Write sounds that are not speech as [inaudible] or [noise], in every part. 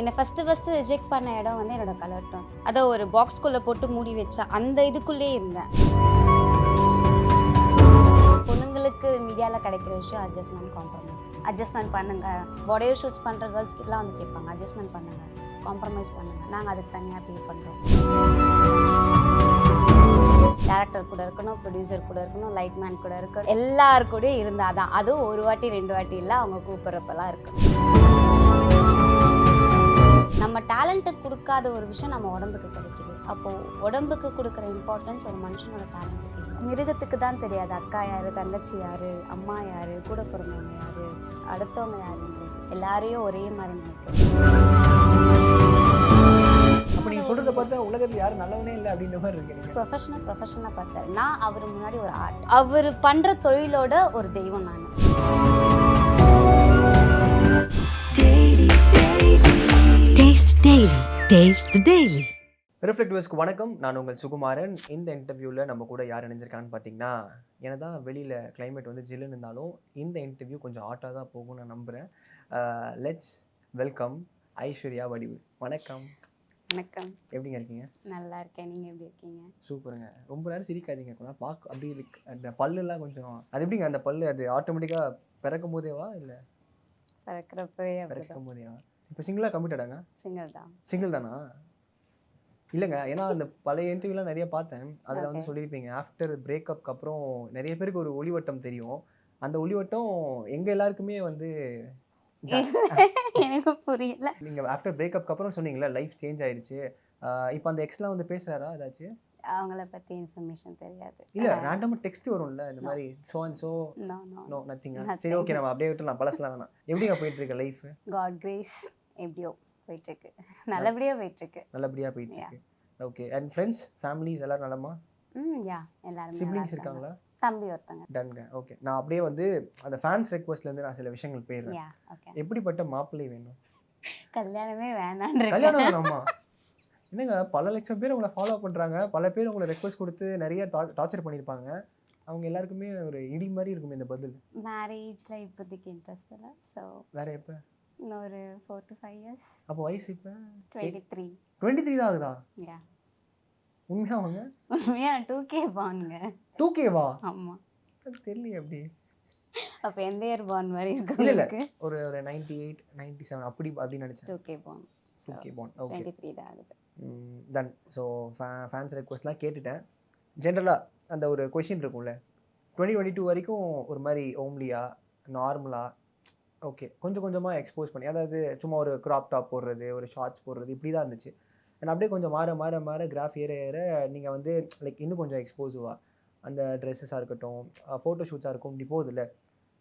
என்னை first first reject பண்ண இடம் வந்து என்னோட கலர் டோன் அதை ஒரு பாக்ஸ்குள்ளே போட்டு மூடி வச்சா அந்த இதுக்குள்ளேயே இருந்தேன். பொண்ணுங்களுக்கு மீடியாவில் கிடைக்கிற விஷயம் அட்ஜஸ்ட்மெண்ட் காம்ப்ரமைஸ் அட்ஜஸ்ட்மெண்ட் பண்ணுங்கள் பாடியர் ஷூட்ஸ் பண்ணுற கேர்ள்ஸ் கிட்டலாம் வந்து கேட்பாங்க. அட்ஜஸ்ட்மெண்ட் பண்ணுங்க. காம்ப்ரமைஸ் பண்ணுங்கள் நாங்கள் அதுக்கு தனியாக பே பண்ணுறோம் டேரக்டர் கூட இருக்கணும் ப்ரொடியூசர் கூட இருக்கணும் லைட் மேன் கூட இருக்கணும். எல்லார் கூடயும் இருந்தால் தான் அதுவும் ஒரு வாட்டி ரெண்டு வாட்டி இல்லை அவங்க கூப்பிட்றப்பெல்லாம் இருக்கணும் நம்ம டேலண்ட்டுக்கு கொடுக்காத ஒரு விஷயம் நம்ம உடம்புக்கு கிடைக்குது. அப்போது உடம்புக்கு கொடுக்குற இம்பார்ட்டன்ஸ் ஒரு மனுஷனோட டேலண்ட்டுக்கு மிருகத்துக்கு தான் தெரியாது. அக்கா யார் தங்கச்சி யார் அம்மா யார் கூட பிறந்தவங்க யார் அடுத்தவங்க யாருன்றது. எல்லாரையும் ஒரே மாதிரி நினைக்கிறோம். அப்ப நீங்க சொல்றத பார்த்தா உலகத்துல யாரும் நல்லவனே இல்லை அப்படின்ற மாதிரி இருக்கு நீங்க. ப்ரொஃபஷனாக ப்ரொஃபஷனாக பார்த்தாரு. நான் அவர் முன்னாடி ஒரு ஆர்ட் அவர் பண்ணுற தொழிலோட ஒரு தெய்வம் நான். Taste the daily. ரிஃப்ளெக்டிவஸ்க்கு வணக்கம். நான் உங்கள் சுகுமாரன். இந்த இன்டர்வியூவில் நம்ம கூட யார் இணைஞ்சிருக்கான்னு பார்த்தீங்கன்னா என்னதான் வெளியில் climate வந்து ஜில்லுன்னு இருந்தாலும் இந்த இன்டர்வியூ கொஞ்சம் ஹாட்டாக தான் போகும் நான் நம்புகிறேன் லெட்ஸ் வெல்கம் ஐஸ்வர்யா வடிவு. வணக்கம். வணக்கம். எப்படிங்க இருக்கீங்க? நல்லா இருக்கேன். நீங்கள் எப்படி இருக்கீங்க? சூப்பருங்க. ரொம்ப நேரம் சிரிக்காதீங்க. கொஞ்சம் பார்க்க அப்படி இருக்கு. அந்த பல்லுலாம் கொஞ்சம் அது எப்படிங்க? அந்த பல்லு அது ஆட்டோமேட்டிக்காக பிறக்கும் போதேவா இல்லை? பிறக்கிறப்பவே பிறக்கும் போதேவா இப்போ சிங்கிளாக கம்மிட்டடாங்க சிங்கிள் தான். சிங்கிள் தானா? இல்லைங்க. ஏன்னா அந்த பழைய இன்டர்வியூலாம் நிறைய பார்த்தேன். அதில் வந்து. சொல்லியிருப்பீங்க ஆஃப்டர் பிரேக்கப்க்கு அப்புறம் நிறைய பேருக்கு ஒரு ஒளிவட்டம் தெரியும். அந்த ஒளிவட்டம் எங்கள் எல்லாருக்குமே வந்து [laughs] எனக்கு புரியல. நீங்கள் ஆஃப்டர் பிரேக்கப்க்கு அப்புறம் சொன்னீங்களா லைஃப் சேஞ்ச் ஆயிடுச்சு. இப்போ அந்த எக்ஸ்லாம் வந்து பேசுறாரா ஏதாச்சும் அவங்கள பத்தி இன்ஃபர்மேஷன் தெரியாது. இல்லை ரேண்டமாக டெக்ஸ்ட் வரும்ல இந்த மாதிரி so and so no no no. சரி ஓகே நம்ம அப்படியே விட்டுலாம் பழசலாம் வேணாம். எப்படிங்க போயிட்டு இருக்கு லைஃப் காட் கிரேஸ் எப்படியோ போயிட்டு இருக்கு நல்லபடியா போயிட்டு இருக்கு நல்லபடியாக போயிட்டு Yeah. இருக்கு ஓகே அண்ட் ஃப்ரெண்ட்ஸ் ஃபேமிலிஸ் எல்லாரும் நலமா? ம் யா. எல்லாரும் சிப்ளிங்ஸ் இருக்காங்களா? தம்பி ஒருத்தங்க. டன்ங்க ஓகே நான் அப்படியே வந்து அந்த ஃபேன்ஸ் ரெக்வஸ்ட்லேருந்து நான் சில விஷயங்கள் போயிடுறேன். எப்படிப்பட்ட மாப்பிள்ளை வேணும்? கல்யாணமே வேணான்னு கல்யாணம் வேணாமா? என்னங்க பல லட்சம் பேர் உங்களை ஃபாலோ பண்ணுறாங்க பல பேர் உங்களை ரெக்வஸ்ட் கொடுத்து நிறைய டார்ச்சர் பண்ணியிருப்பாங்க. அவங்க எல்லாருக்குமே ஒரு இடி மாதிரி இருக்குமே இந்த பதில். மேரேஜ்ல இப்போதைக்கு இன்ட்ரெஸ்ட் இல்லை ஸோ வேற எப்போ? இன்னொரு ஃபோர் டு ஃபைவ் இயர்ஸ் அப்போ வயசு இப்போ? டுவெண்ட்டி த்ரீ டுவெண்ட்டி த்ரீ தான் ஆகுதா? யா உண்மையாக அவங்க? உண்மையா? டூ கே பானுங்க டூ கேவா ஆமா. தெரியல எப்படி? அப்போ எந்த இயர் பான் மாதிரி இருக்கு இல்ல, ஒரு ஒரு நைன்டி எயிட் நைன்டி செவன் அப்படி அப்படின்னு நினச்சேன் டூ கே பான் ஸோ ஓகே பான் டுவெண்ட்டி த்ரீ தான் ஆகுது. தென் ஸோ ஃபேன்ஸ் ரெக்வஸ்ட்லாம் கேட்டுட்டேன். ஜென்ரலாக அந்த ஒரு கொஷின் இருக்கும்ல. டுவெண்ட்டி டுவெண்ட்டி டூ வரைக்கும் ஒரு மாதிரி ஓம்லியா நார்மலாக ஓகே கொஞ்சம் கொஞ்சமாக எக்ஸ்போஸ் பண்ணி அதாவது சும்மா ஒரு க்ராப் டாப் போடுறது ஒரு ஷார்ட்ஸ் போடுறது இப்படி தான் இருந்துச்சு. அண்ட் அப்படியே கொஞ்சம் மாற மாற மாற கிராஃப் ஏற ஏற நீங்கள் வந்து லைக் இன்னும் கொஞ்சம் எக்ஸ்போசிவாக அந்த ட்ரெஸ்ஸஸாக இருக்கட்டும் ஃபோட்டோ ஷூட்ஸாக இருக்கும் இப்படி போகுதுல்ல.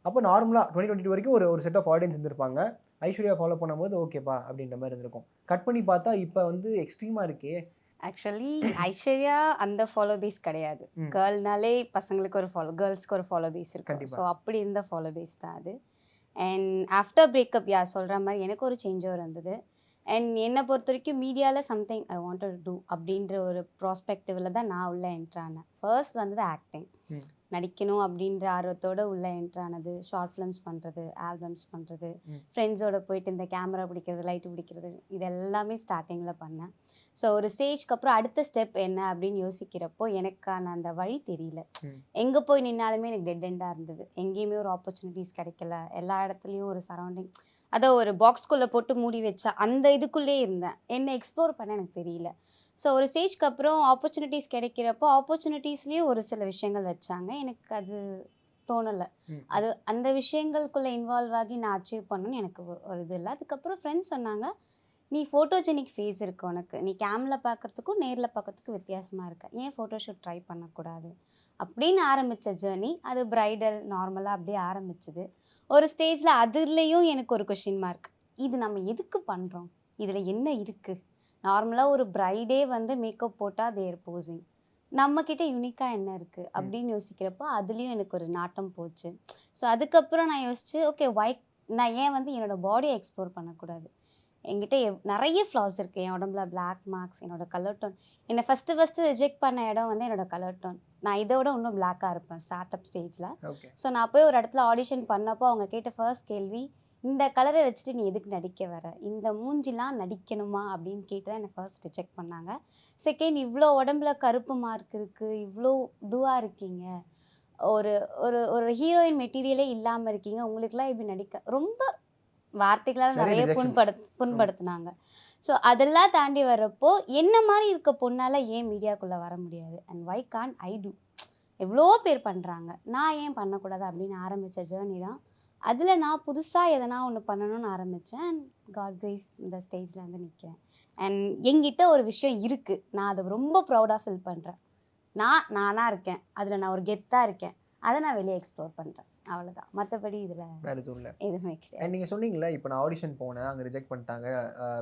அப்போ நார்மலாக டுவெண்ட்டி டுவெண்ட்டி வரைக்கும் ஒரு ஒரு செட் ஆஃப் ஆடியன்ஸ் இருந்திருப்பாங்க. ஐஸ்வர்யா ஃபாலோ பண்ணும்போது ஓகேப்பா அப்படின்ற மாதிரி இருந்திருக்கும். கட் பண்ணி பார்த்தா இப்போ வந்து எக்ஸ்ட்ரீமாக இருக்கே. ஆக்சுவலி ஐஸ்வர்யா அந்த ஃபாலோ பேஸ் கிடையாது. கேர்ள்னாலே பசங்களுக்கு ஒரு ஃபாலோ கேர்ள்ஸ்க்கு ஒரு ஃபாலோ பேஸ் இருக்கு. ஸோ அப்படி இருந்த ஃபாலோ பேஸ் தான் அது. அண்ட் ஆஃப்டர் பிரேக்கப் யா சொல்கிற மாதிரி எனக்கு ஒரு சேஞ்சோ இருந்தது அண்ட் என்னை பொறுத்த வரைக்கும் மீடியாவில் something I want to do அப்படின்ற ஒரு ப்ராஸ்பெக்டிவில் தான் நான் உள்ளே என்ட்ரானேன் ஃபர்ஸ்ட் வந்தது ஆக்டிங் நடிக்கணும் அப்படின்ற ஆர்வத்தோட உள்ளே என்ட்ரானது ஷார்ட் ஃபிலிம்ஸ் பண்ணுறது ஆல்பம்ஸ் பண்ணுறது. ஃப்ரெண்ட்ஸோட போயிட்டு இந்த கேமரா பிடிக்கிறது லைட்டு பிடிக்கிறது இது எல்லாமே ஸ்டார்டிங்கில் பண்ணேன். ஸோ ஒரு ஸ்டேஜ்க்கு அப்புறம் அடுத்த ஸ்டெப் என்ன அப்படின்னு யோசிக்கிறப்போ எனக்கான அந்த வழி தெரியல. எங்கே போய் நின்னாலுமே எனக்கு டெட் எண்டாக இருந்தது. எங்கேயுமே ஒரு ஆப்பர்ச்சுனிட்டிஸ் கிடைக்கல. எல்லா இடத்துலையும் ஒரு சரௌண்டிங் அதை ஒரு பாக்ஸ்குள்ளே போட்டு மூடி வச்சா அந்த இதுக்குள்ளே இருந்தேன். என்ன எக்ஸ்ப்ளோர் பண்ண எனக்கு தெரியல. ஸோ ஒரு ஸ்டேஜ்க்கு அப்புறம் ஆப்பர்ச்சுனிட்டிஸ் கிடைக்கிறப்போ ஆப்பர்ச்சுனிட்டிஸ்லேயும் ஒரு சில விஷயங்கள் வச்சாங்க. எனக்கு அது தோணலை. அது அந்த விஷயங்களுக்குள்ளே இன்வால்வ் ஆகி நான் அச்சீவ் பண்ணணும்னு எனக்கு ஒரு இது இல்லை. அதுக்கப்புறம் ஃப்ரெண்ட்ஸ் சொன்னாங்க நீ ஃபோட்டோஜெனிக் ஃபேஸ் இருக்கு உனக்கு. நீ கேமில் பார்க்கறதுக்கும் நேரில் பார்க்கறதுக்கும் வித்தியாசமாக இருக்க. ஏன் ஃபோட்டோஷூட் ட்ரை பண்ணக்கூடாது? அப்படின்னு ஆரம்பித்த ஜேர்னி அது பிரைடல் நார்மலாக அப்படியே ஆரம்பிச்சுது. ஒரு ஸ்டேஜில் அதுலேயும் எனக்கு ஒரு கொஷின் மார்க் இது நம்ம எதுக்கு பண்ணுறோம் இதில் என்ன இருக்குது நார்மலாக ஒரு பிரைடே வந்து மேக்கப் போட்டால் தேர் போசிங் நம்மக்கிட்ட யூனிக்காக என்ன இருக்குது அப்படின்னு யோசிக்கிறப்போ அதுலேயும் எனக்கு ஒரு நாட்டம் போச்சு. ஸோ அதுக்கப்புறம் நான் யோசிச்சு ஓகே ஒய் நான் ஏன் வந்து என்னோடய பாடியை எக்ஸ்ப்ளோர் பண்ணக்கூடாது? என்கிட்ட எவ் நிறைய ஃப்ளாஸ் இருக்குது என் உடம்புல பிளாக் மார்க்ஸ் என்னோட கலர் டோன் என்னை ஃபஸ்ட்டு ஃபஸ்ட்டு ரிஜெக்ட் பண்ண இடம் வந்து என்னோட கலர் டோன் நான் இதை விட இன்னும் பிளாக்காக இருப்பேன் ஸ்டார்ட் அப் ஸ்டேஜில் ஸோ நான் போய் ஒரு இடத்துல ஆடிஷன் பண்ணப்போ அவங்க கேட்ட ஃபர்ஸ்ட் கேள்வி இந்த கலரை வச்சுட்டு நீ எதுக்கு நடிக்க வர? இந்த மூஞ்சிலாம் நடிக்கணுமா? அப்படின்னு கேட்டு தான் என்னை ஃபர்ஸ்ட் ரிஜெக்ட் பண்ணாங்க. செகண்ட் இவ்வளோ உடம்புல கருப்பு மார்க் இருக்குது இவ்வளோ இதுவாக இருக்கீங்க. ஒரு ஒரு ஒரு ஹீரோயின் மெட்டீரியலே இல்லாமல் இருக்கீங்க. உங்களுக்குலாம் இப்படி நடிக்க ரொம்ப வார்த்தைகளால் நிறைய. புண்படுத் புண்படுத்துனாங்க. ஸோ அதெல்லாம் தாண்டி வர்றப்போ என்ன மாதிரி இருக்க பொண்ணால் ஏன் மீடியாக்குள்ளே வர முடியாது? And why can I do எவ்வளோ பேர் பண்ணுறாங்க நான் ஏன் பண்ணக்கூடாது அப்படின்னு ஆரம்பித்த ஜேர்னி தான் அதில் நான் புதுசாக எதனா ஒன்று பண்ணணும்னு ஆரம்பித்தேன் அண்ட் காட் கிரேஸ் இந்த ஸ்டேஜில் வந்து நிற்கிறேன் அண்ட் எங்கிட்ட ஒரு விஷயம் இருக்குது நான் அதை ரொம்ப ப்ரௌடாக ஃபீல் பண்ணுறேன் நான் நானாக இருக்கேன். அதில் நான் ஒரு கெத்தாக இருக்கேன். அதை நான் வெளியே எக்ஸ்ப்ளோர் பண்ணுறேன் அவ்வளோதான் மற்றபடி இதில் வேற எதுவும் இல்லை. எதுவுமே கிடையாது. நீங்கள் சொன்னீங்களே இப்போ நான் ஆடிஷன் போனேன் அங்கே ரிஜெக்ட் பண்ணிட்டாங்க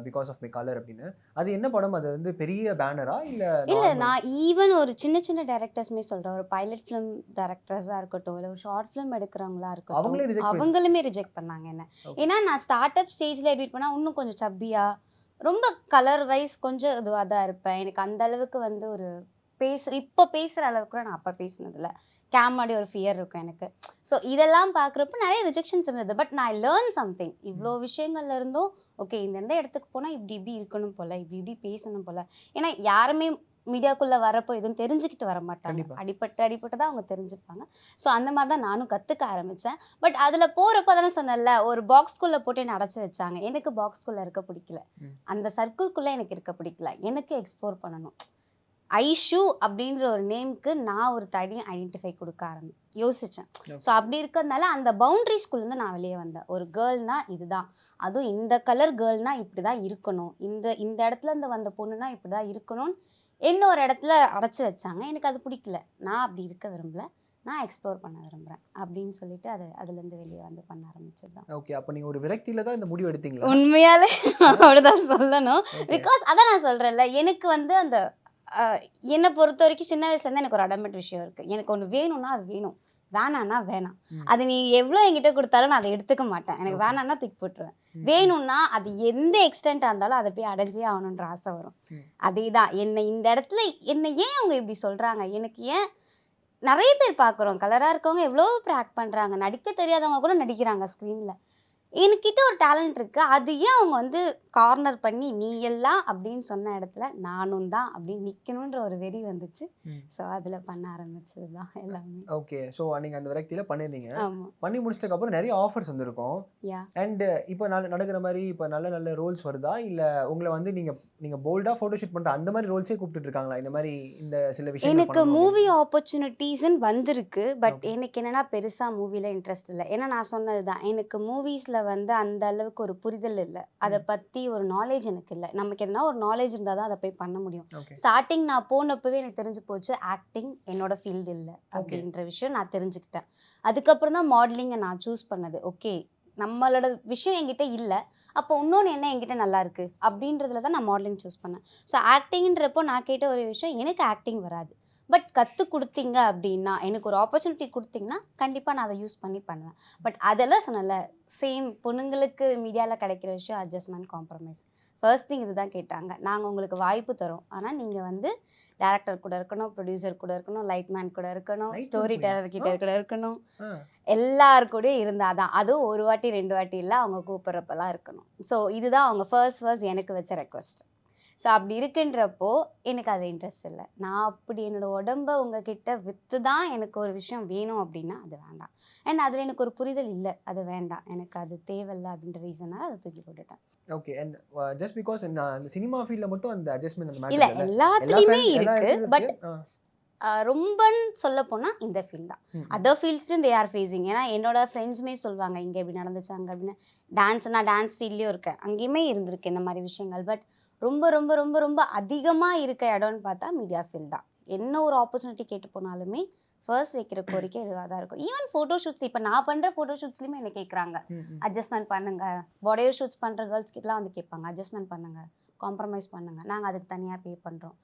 பிகாஸ் ஆஃப் மை கலர் அப்படின்னு. அது என்ன படம்? அது வந்து பெரிய பேனரா இல்லை இல்லை நான் ஈவன் ஒரு சின்ன சின்ன டேரக்டர்ஸுமே சொல்கிறேன் ஒரு பைலட் ஃபிலிம் டேரக்டர்ஸாக இருக்கட்டும் இல்லை ஒரு ஷார்ட் ஃபிலிம் எடுக்கிறவங்களா இருக்கட்டும் அவங்களுமே ரிஜெக்ட் பண்ணாங்க என்ன. ஏன்னா நான் ஸ்டார்ட் அப் ஸ்டேஜில் எடிட் பண்ணால் இன்னும் கொஞ்சம் சப்பியாக ரொம்ப கலர் வைஸ் கொஞ்சம் இதுவாக தான் இருப்பேன். எனக்கு அந்த அளவுக்கு வந்து ஒரு பேச இப்போ பேசுகிற அளவுக்கு கூட நான் அப்போ பேசினதில்ல. கேமாடி ஒரு ஃபியர் இருக்கும் எனக்கு. ஸோ இதெல்லாம் பார்க்குறப்ப நிறைய ரிஜெக்ஷன்ஸ் இருந்தது. பட் நான் லேர்ன் சம்திங் இவ்வளோ விஷயங்கள்ல இருந்தும் ஓகே இந்த எந்த இடத்துக்கு போனால் இப்படி இப்படி இருக்கணும் போல் இப்படி இப்படி பேசணும் போல். ஏன்னா யாருமே மீடியாக்குள்ளே வரப்போ எதுவும் தெரிஞ்சுக்கிட்டு வர மாட்டாங்க. அடிப்பட்டு அடிப்பட்டு தான் அவங்க தெரிஞ்சுப்பாங்க. ஸோ அந்த மாதிரி தான் நானும் கற்றுக்க ஆரம்பித்தேன் பட் அதில் போகிறப்ப தானே சொன்னேன்ல ஒரு பாக்ஸ்குள்ளே போட்டு என்னை அடைச்சி வச்சாங்க. எனக்கு பாக்ஸ்குள்ளே இருக்க பிடிக்கல. அந்த சர்க்கிள்குள்ளே எனக்கு இருக்க பிடிக்கல. எனக்கு எக்ஸ்ப்ளோர் பண்ணணும். ஐஷு அப்படின்ற ஒரு நேம்க்கு நான் ஒரு தனியாக ஐடென்டிஃபை கொடுக்க ஆரம்பி யோசித்தேன். ஸோ அப்படி இருக்கிறதுனால அந்த பவுண்ட்ரிஸ்குள்ளேருந்து நான் வெளியே வந்தேன். ஒரு கேர்ள்னா இதுதான். அதுவும் இந்த கலர் கேர்ள்னா இப்படி தான் இருக்கணும். இந்த இந்த இடத்துல இருந்து வந்த பொண்ணுனா இப்படி தான் இருக்கணும்னு என்ன ஒரு இடத்துல அடைச்சி வச்சாங்க. எனக்கு அது பிடிக்கல. நான் அப்படி இருக்க விரும்பல. நான் எக்ஸ்ப்ளோர் பண்ண விரும்புகிறேன் அப்படின்னு சொல்லிட்டு அது அதுலேருந்து வெளியே வந்து பண்ண ஆரம்பிச்சது தான் ஓகே அப்போ நீங்கள் ஒரு விரக்தியில தான் இந்த முடிவு எடுத்தீங்களா? உண்மையாலே அப்படிதான் சொல்லணும். பிகாஸ் அதான் நான் சொல்கிறேன்ல எனக்கு வந்து அந்த என்னை பொறுத்த வரைக்கும் சின்ன வயசுலேருந்து எனக்கு ஒரு அடமெண்ட் விஷயம் இருக்குது எனக்கு ஒன்று வேணும்னா அது வேணும். வேணான்னா வேணாம். அது நீ எவ்வளோ என்கிட்ட கொடுத்தாலும் நான் அதை எடுத்துக்க மாட்டேன். எனக்கு. வேணான்னா தூக்கி போட்டுருவேன். வேணும்னா அது எந்த எக்ஸ்டென்ட்டாக இருந்தாலும் அதை போய் அடைஞ்சே ஆகணுன்ற ஆசை வரும். அதே தான் என்னை இந்த இடத்துல என்னை ஏன் அவங்க இப்படி சொல்கிறாங்க எனக்கு ஏன் நிறைய பேர் பார்க்குறோம். கலராக இருக்கவங்க எவ்வளோ பேர் ஆக்ட் பண்ணுறாங்க நடிக்க தெரியாதவங்க கூட நடிக்கிறாங்க ஸ்க்ரீனில் என்கிட்ட ஒரு டேலண்ட் இருக்குது அது ஏன் அவங்க வந்து கார்னர் பண்ணி நீ எல்லாம் அப்படின்னு சொன்ன இடத்துல நானும் தான் அப்படின்னு நிற்கணுன்ற ஒரு வெறி வந்துச்சு. ஸோ அதில் பண்ண ஆரம்பிச்சது தான் எல்லாமே. ஓகே. ஸோ நீங்கள் அந்த விரக்தியில பண்ணிருந்தீங்க. பண்ணி முடிச்சதுக்கு அப்புறம் நிறைய ஆஃபர்ஸ் வந்திருக்கும். யா. அண்ட் இப்போ நல்ல நடக்கிற மாதிரி இப்போ நல்ல நல்ல ரோல்ஸ் வருதா? இல்லை உங்களை வந்து நீங்கள் நீங்கள் போல்டாக ஃபோட்டோ ஷூட் பண்ணுற அந்த மாதிரி ரோல்ஸே கூப்பிட்டு இருக்காங்களா? இந்த மாதிரி இந்த சில விஷயம் எனக்கு மூவி ஆப்பர்ச்சுனிட்டிஸ்ன்னு வந்திருக்கு. பட். எனக்கு என்னன்னா பெருசாக மூவியில் இன்ட்ரெஸ்ட் இல்லை. ஏன்னா நான் சொன்னது தான். எனக்கு மூவிஸில் வந்து அந்த அளவுக்கு ஒரு புரிதல் இல்லை. அதை பற்றி ஒரு நாலேஜ் எனக்கு இல்லை. நமக்கு எதனா ஒரு நாலேஜ் இருந்தால் தான் அதை போய் பண்ண முடியும். ஸ்டார்டிங் நான் போனப்பவே எனக்கு தெரிஞ்சு போச்சு ஆக்டிங் என்னோட ஃபீல்டு இல்லை அப்படின்ற விஷயம் நான் தெரிஞ்சுக்கிட்டேன். அதுக்கப்புறம் தான் மாடலிங்கை நான் சூஸ் பண்ணது. ஓகே நம்மளோட விஷயம் என்கிட்ட இல்லை. அப்போ இன்னொன்று என்ன என்கிட்ட நல்லா இருக்கு? அப்படின்றதுல தான் நான் மாடலிங் சூஸ் பண்ணேன். ஸோ ஆக்டிங்ன்றப்போ நான் கேட்ட ஒரு விஷயம் எனக்கு ஆக்டிங் வராது. பட் கற்றுக் கொடுத்தீங்க அப்படின்னா எனக்கு ஒரு ஆப்பர்ச்சுனிட்டி கொடுத்தீங்கன்னா கண்டிப்பாக நான் அதை யூஸ் பண்ணி பண்ணுவேன். பட் அதெல்லாம் சொன்னல சேம் பொண்ணுங்களுக்கு மீடியாவில் கிடைக்கிற விஷயம் அட்ஜஸ்ட்மெண்ட் காம்ப்ரமைஸ் ஃபர்ஸ்ட் திங் இதுதான் கேட்டாங்க. நாங்கள் உங்களுக்கு வாய்ப்பு தரோம். ஆனால் நீங்கள் வந்து டேரக்டர் கூட இருக்கணும் ப்ரொடியூசர் கூட இருக்கணும் லைட்மேன் கூட இருக்கணும் ஸ்டோரி? டெலர் கிட்ட கூட இருக்கணும். ஆ. எல்லார் கூடயும் இருந்தால் தான். அதுவும் ஒரு வாட்டி ரெண்டு வாட்டி இல்லை அவங்க கூப்பிட்றப்பெல்லாம் இருக்கணும். ஸோ இதுதான் அவங்க ஃபர்ஸ்ட் ஃபர்ஸ்ட் எனக்கு வச்ச ரெக்வஸ்ட் ஸோ அப்படி இருக்குன்றப்போ எனக்கு அதில் இன்ட்ரெஸ்ட் இல்லை. நான் அப்படி என்னோட உடம்ப உங்ககிட்ட விற்று தான் எனக்கு ஒரு விஷயம் வேணும் அப்படின்னா அது வேண்டாம். அண்ட் அதில் எனக்கு ஒரு புரிதல் இல்லை. அது வேண்டாம். எனக்கு அது தேவையில்லை அப்படின்ற ரீசனாக அதை தூக்கி போட்டுட்டேன். ஓகே அண்ட் ஜஸ்ட் பிகாஸ் நான் சினிமா ஃபீல்டில் மட்டும் அந்த அட்ஜஸ்ட்மெண்ட் இல்லை எல்லாத்துலேயுமே இருக்கு. பட் ரொம்பன்னு சொல்ல போனால் இந்த ஃபீல் தான். அதர் ஃபீல்ட்ஸ்லையும் தே ஆர் ஃபேஸிங் ஏன்னா என்னோட ஃப்ரெண்ட்ஸுமே சொல்லுவாங்க இங்கே இப்படி நடந்துச்சு அங்கே அப்படின்னு டான்ஸ் நான் டான்ஸ் ஃபீல்ட்லேயும் இருக்கேன். அங்கேயுமே இருந்திருக்கு இந்த மாதிரி விஷயங்கள். பட் ரொம்ப ரொம்ப ரொம்ப ரொம்ப அதிகமாக இருக்க இடம்னு பார்த்தா மீடியா ஃபீல்ட் தான். என்ன ஒரு ஆப்பர்ச்சுனிட்டி கேட்டு போனாலுமே ஃபர்ஸ்ட் வைக்கிற கோரிக்கை இதுவாக தான் இருக்கும். ஈவன் ஃபோட்டோ ஷூட்ஸ் இப்போ நான் பண்ணுற ஃபோட்டோ ஷூட்ஸ்லையுமே என்ன கேட்குறாங்க. அட்ஜஸ்ட்மெண்ட் பண்ணுங்க. பாடியர் ஷூட்ஸ் பண்ணுற கேர்ள்ஸ் கிட்டலாம் வந்து கேட்பாங்க. அட்ஜஸ்ட்மெண்ட் பண்ணுங்க. காம்ப்ரமைஸ் பண்ணுங்க. நாங்கள் அதுக்கு தனியாக பே பண்ணுறோம்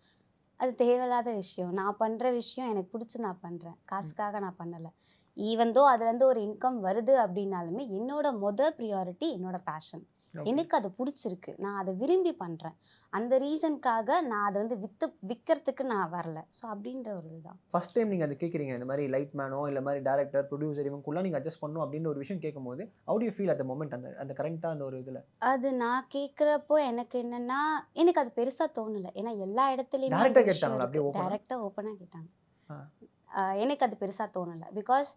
அது தேவையில்லாத விஷயம். நான் பண்ணுற விஷயம் எனக்கு பிடிச்சி நான் பண்ணுறேன் காசுக்காக நான் பண்ணலை. ஈவன் தோ அதுலேருந்து ஒரு இன்கம் வருது அப்படின்னாலுமே என்னோட மொதல் ப்ரியாரிட்டி என்னோட பேஷன். எனக்கு அது பிடிச்சிருக்கு. நான் அதை விரும்பி பண்ணுறேன் அந்த ரீசனுக்காக நான் அதை வந்து வித்து விற்கிறதுக்கு நான் வரல. ஸோ அப்படின்ற ஒரு இதுதான். ஃபர்ஸ்ட் டைம் நீங்கள் அதை கேட்குறீங்க. இந்த மாதிரி லைட் மேனோ இல்லை மாதிரி டேரக்டர் ப்ரொடியூசர் இவங்களுக்குள்ள நீங்கள் அட்ஜஸ்ட் பண்ணணும் அப்படின்ற ஒரு விஷயம் கேட்கும்போது do you feel the moment? அந்த அந்த கரெக்டாக அந்த ஒரு இதில்? அது நான் கேட்குறப்போ எனக்கு என்னன்னா எனக்கு அது பெருசாக தோணலை. ஏன்னா எல்லா இடத்துலையுமே ஆ? ஓப்பனாக கேட்டாங்க. எனக்கு அது பெருசாக தோணலை. பிகாஸ்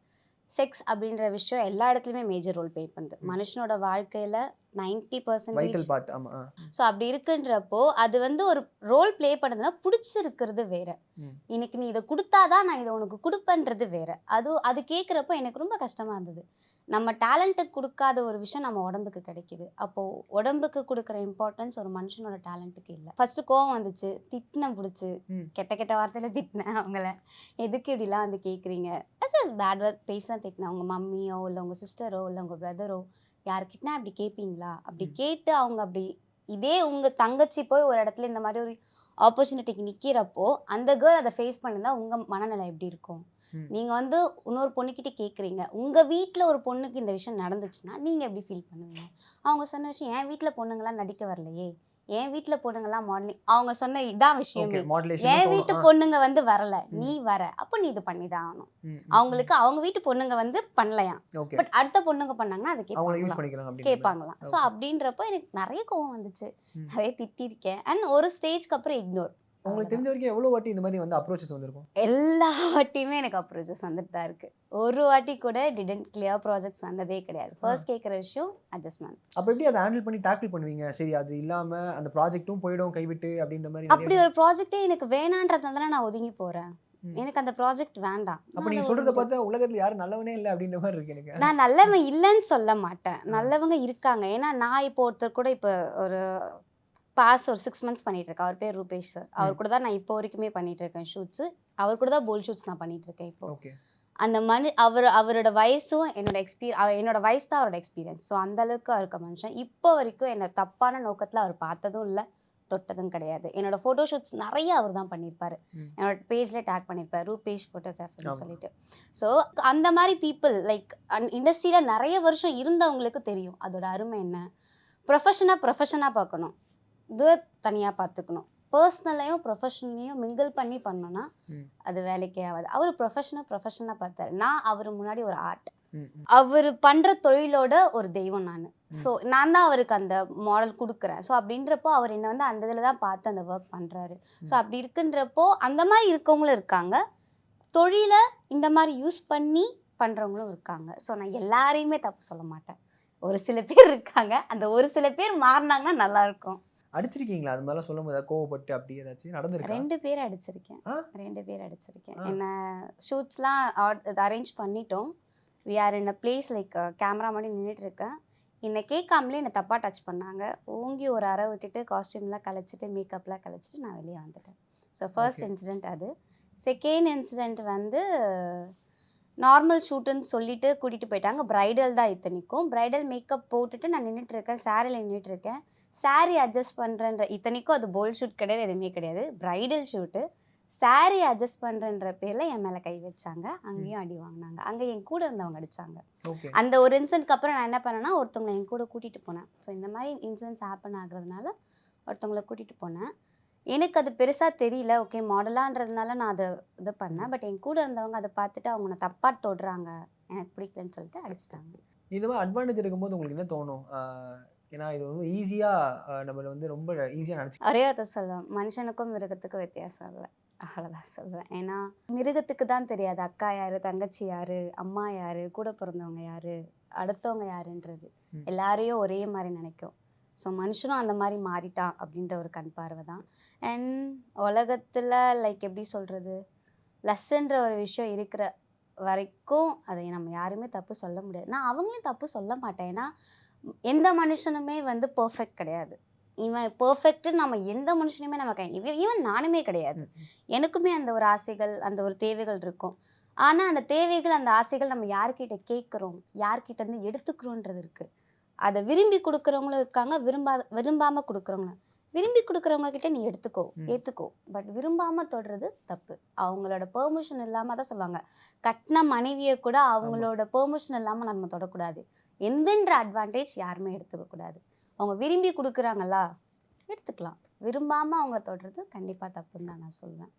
செக்ஸ் அப்படின்ற விஷயம் எல்லா இடத்துலையுமே மேஜர் ரோல் ப்ளே பண்ணுது. மனுஷனோட வாழ்க்கையில் நைன்டி பர்சன்டேஜ் வைட்டல் பார்ட் ஆமாம் ஸோ அப்படி இருக்குன்றப்போ அது வந்து ஒரு ரோல் ப்ளே பண்ணுதுன்னா பிடிச்சிருக்கிறது வேற. ம். இன்னைக்கு நீ இதை கொடுத்தாதான் நான் இதை உனக்கு கொடுப்பேன்றது வேற. அது அது கேட்குறப்போ எனக்கு ரொம்ப கஷ்டமா இருந்தது. நம்ம டேலண்ட்டுக்கு கொடுக்காத ஒரு விஷயம் நம்ம உடம்புக்கு கிடைக்குது. அப்போ உடம்புக்கு கொடுக்குற இம்பார்ட்டன்ஸ் ஒரு மனுஷனோட டேலண்ட்டுக்கு இல்லை. ஃபர்ஸ்ட் கோவம் வந்துச்சு திட்டின பிடிச்சி. கெட்ட கெட்ட வார்த்தையில திட்டினேன் அவங்கள. எதுக்கு இப்படிலாம் வந்து கேட்குறீங்க அஸ் பேட் பேசி திட்டினேன். உங்கள் மம்மியோ இல்லை உங்கள் சிஸ்டரோ இல்லை உங்கள் பிரதரோ யாருக்கிட்டனா அப்படி கேட்பீங்களா அப்படி. கேட்டு அவங்க அப்படி இதே உங்க தங்கச்சி போய் ஒரு இடத்துல இந்த மாதிரி ஒரு ஆப்பர்ச்சுனிட்டிக்கு நிக்கிறப்போ அந்த கேர்ள் அதை ஃபேஸ் பண்ணிருந்தா உங்க மனநிலை எப்படி இருக்கும்? ம். நீங்க வந்து இன்னொரு பொண்ணுக்கிட்ட கேக்குறீங்க. உங்க வீட்ல ஒரு பொண்ணுக்கு இந்த விஷயம் நடந்துச்சுன்னா நீங்க எப்படி ஃபீல் பண்ணுவீங்க? அவங்க சொன்ன விஷயம் என் வீட்ல பொண்ணுங்களாம் நடிக்க வரலையே. என் வீட்ல பொண்ணுங்களாம் மாடலிங் அவங்க சொன்ன இதான் விஷயமே. என் வீட்டு பொண்ணுங்க வந்து வரல. நீ வர. அப்போ நீ இது பண்ணிதான் ஆகணும் அவங்களுக்கு அவங்க வீட்டு பொண்ணுங்க வந்து பண்ணலையாம். பட் அடுத்த பொண்ணுங்க பண்ணாங்கன்னா அதை கேட்பாங்களாம். கேட்பாங்களாம். ஸோ. அப்படின்றப்போ எனக்கு நிறைய கோவம் வந்துச்சு. நிறைய திட்டிருக்கேன். அண்ட் ஒரு ஸ்டேஜ்க்கு அப்புறம் இக்னோர் உங்களுக்கு தெரிஞ்ச வரைக்கும் எவ்வளோ வாட்டி இந்த மாதிரி வந்து அப்ரோச்சஸ் வந்திருக்கும்? எல்லா வாட்டியுமே எனக்கு அப்ரோச்சஸ் வந்துட்டு தான் இருக்கு. ஒரு வாட்டி கூட டிடன்ட் கிளியர் ப்ராஜெக்ட்ஸ் வந்ததே கிடையாது. ஃபர்ஸ்ட் கேட்குற விஷயம் அட்ஜஸ்ட்மெண்ட் அப்போ எப்படி அதை ஹேண்டில் பண்ணி டேக்கிள் பண்ணுவீங்க? சரி அது இல்லாம அந்த ப்ராஜெக்ட்டும் போயிடும் கைவிட்டு அப்படின்ற மாதிரி அப்படி ஒரு ப்ராஜெக்டே எனக்கு வேணான்றதுனால தான் நான் ஒதுங்கி போறேன். ம். எனக்கு அந்த ப்ராஜெக்ட் வேண்டாம். அப்ப நீங்க சொல்றத. பார்த்தா உலகத்துல யாரும் நல்லவனே இல்லை அப்படின்ற மாதிரி இருக்கு எனக்கு. நான் நல்லவன் இல்லைன்னு சொல்ல மாட்டேன். நல்லவங்க இருக்காங்க. ஏன்னா நான் இப்போ ஒருத்தர் கூட இப்போ ஒரு பாஸ் ஒரு சிக்ஸ் மந்த்ஸ் பண்ணிட்டு இருக்கேன் அவர் பேர் ரூபேஷ் சார் அவர் கூட தான் நான் இப்போ வரைக்குமே பண்ணிட்டு இருக்கேன் ஷூட்ஸ் அவர் கூட தான் போல் ஷூட்ஸ் நான் பண்ணிட்டு இருக்கேன் இப்போ அந்த மனு அவர் அவரோட வயசும் என்னோட எக்ஸ்பீரியன் அவர் என்னோட வயசு தான் அவரோட எக்ஸ்பீரியன்ஸ் ஸோ அந்த அளவுக்கு இருக்க மனுஷன். இப்போ வரைக்கும் என்னை தப்பான நோக்கத்தில் அவர் பார்த்ததும் இல்லை தொட்டதும் கிடையாது. என்னோட ஃபோட்டோ ஷூட்ஸ் நிறைய அவர் தான் பண்ணியிருப்பாரு. என்னோட பேஜில் டேக் பண்ணியிருப்பாரு ரூபேஷ் ஃபோட்டோகிராஃபர்னு. சொல்லிட்டு. ஸோ அந்த மாதிரி பீப்புள் லைக் இண்டஸ்ட்ரியில் நிறைய வருஷம் இருந்தவங்களுக்கு தெரியும். அதோட அருமை என்ன? ப்ரொஃபஷனாக ப்ரொஃபஷனாக பார்க்கணும். இது தனியாக பார்த்துக்கணும். பர்சனலையும் ப்ரொஃபஷனையும் மிங்கிள் பண்ணி பண்ணோன்னா. அது வேலைக்கே ஆகாது. அவர் ப்ரொஃபஷனாக ப்ரொஃபஷனாக பார்த்தாரு. நான் அவர் முன்னாடி ஒரு ஆர்ட். அவர் பண்ணுற தொழிலோட ஒரு தெய்வம் நான். ஸோ நான் தான் அவருக்கு அந்த மாடல் கொடுக்குறேன். ஸோ அப்படின்றப்போ அவர் என்னை வந்து அந்த இதில் தான் பார்த்து அந்த ஒர்க் பண்ணுறாரு ஸோ. அப்படி இருக்குன்றப்போ அந்த மாதிரி இருக்கவங்களும் இருக்காங்க. தொழிலை இந்த மாதிரி யூஸ் பண்ணி பண்ணுறவங்களும் இருக்காங்க. ஸோ நான் எல்லாரையுமே தப்பு சொல்ல மாட்டேன். ஒரு சில பேர் இருக்காங்க. அந்த ஒரு சில பேர் மாறினாங்கன்னா நல்லா இருக்கும். அடிச்சிருக்கீங்களா? அது மாதிரிலாம் சொல்லும் போது கோவப்பட்டு அப்படி ஏதாச்சும் நடந்திருக்கா? ரெண்டு பேர் அடிச்சிருக்கேன்? ரெண்டு பேர் அடிச்சிருக்கேன். என்ன ஷூட்ஸ்லாம் அரேஞ்ச் பண்ணிட்டோம். We are in a place like camera மாதிரி நின்றுட்டு இருக்கேன் என்னை கேட்காமலே என்னை தப்பாக டச் பண்ணாங்க. ஓங்கி ஒரு அறை விட்டுட்டு காஸ்டியூம்லாம் கலைச்சிட்டு மேக்கப்லாம் கலைச்சிட்டு நான் வெளியே வந்துட்டேன். So first. இன்சிடெண்ட் அது. செகண்ட் இன்சிடெண்ட் வந்து நார்மல் ஷூட்டுன்னு சொல்லிட்டு கூட்டிகிட்டு போயிட்டாங்க. பிரைடல் தான் இத்தனைக்கும். பிரைடல் மேக்கப் போட்டுட்டு நான் நின்றுட்டு இருக்கேன் சாரியில் saree அட்ஜஸ்ட் பண்ணுறன்ற இத்தனைக்கும் அது போல் ஷூட் கிடையாது எதுவுமே கிடையாது. பிரைடல் ஷூட்டு saree அட்ஜஸ்ட் பண்ணுறன்ற பேரில் என் மேலே கை வச்சாங்க. அங்கேயும் அடி வாங்கினாங்க. அங்கே என் கூட இருந்தவங்க அடிச்சாங்க. ஓகே அந்த ஒரு இன்சிடென்ட்க்கு அப்புறம் நான் என்ன பண்ணேன்னா ஒருத்தவங்களை என் கூட கூட்டிகிட்டு போனேன். ஸோ இந்த மாதிரி இன்சிடென்ட்ஸ் ஹேப்பன் ஆகுறதுனால ஒருத்தவங்களை கூட்டிகிட்டு போனேன். எனக்கு அது பெருசாக தெரியல. ஓகே மாடலான்றதுனால நான் அதை இது பண்ணேன். பட் என் கூட இருந்தவங்க அதை பார்த்துட்டு அவங்க நான் தப்பாக தொடுறாங்க. எனக்கு பிடிக்கலன்னு சொல்லிட்டு அடிச்சிட்டாங்க. இது மாதிரி அட்வான்டேஜ் எடுக்கும்போது உங்களுக்கு என்ன தோணும்? ஏன்னா இது வந்து ஈஸியாக நம்மள வந்து ரொம்ப ஈஸியாக நினச்சி ஒரே ஒருத்தர் சொல்லுவேன் மனுஷனுக்கும் மிருகத்துக்கும் வித்தியாசம் இல்லை. அவ்வளோதான் சொல்லுவேன். ஏன்னா மிருகத்துக்கு தான் தெரியாது. அக்கா யாரு தங்கச்சி யாரு அம்மா யாரு கூட பிறந்தவங்க யாரு அடுத்தவங்க யாருன்றது. எல்லாரையும் ஒரே மாதிரி நினைக்கும். ஸோ மனுஷனும் அந்த மாதிரி மாறிட்டான் அப்படின்ற ஒரு கண் பார்வை தான். அண்ட் உலகத்தில் லைக் எப்படி சொல்கிறது லஸ்ன்ற ஒரு விஷயம் இருக்கிற வரைக்கும் அதை நம்ம யாருமே தப்பு சொல்ல முடியாது. நான் அவங்களையும் தப்பு சொல்ல மாட்டேன். ஏன்னா எந்த மனுஷனுமே வந்து பர்ஃபெக்ட் கிடையாது. இவன் பர்ஃபெக்ட்னு நம்ம எந்த மனுஷனையுமே நம்ம கை ஈவன் நானுமே கிடையாது. எனக்குமே அந்த ஒரு ஆசைகள் அந்த ஒரு தேவைகள் இருக்கும். ஆனால் அந்த தேவைகள் அந்த ஆசைகள் நம்ம யார்கிட்ட கேட்குறோம் யார்கிட்ட இருந்து எடுத்துக்கிறோன்றது இருக்குது அதை விரும்பி கொடுக்குறவங்களும் இருக்காங்க விரும்பாத விரும்பாமல் கொடுக்குறவங்களும் விரும்பி கொடுக்குறவங்க கிட்ட நீ எடுத்துக்கோ. ஏற்றுக்கோ பட் விரும்பாமல் தொடுறது தப்பு. அவங்களோட பெர்மிஷன் இல்லாமல் தான் சொல்லுவாங்க. கட்டின மனைவியை கூட அவங்களோட பெர்மிஷன் இல்லாமல் நம்ம தொடக்கூடாது. எந்தென்ற அட்வான்டேஜ் யாருமே எடுத்துக்க கூடாது. அவங்க விரும்பி கொடுக்குறாங்களா? எடுத்துக்கலாம். விரும்பாமல் அவங்கள தொடுறது கண்டிப்பாக தப்புன்னு தான் நான் சொல்வேன்.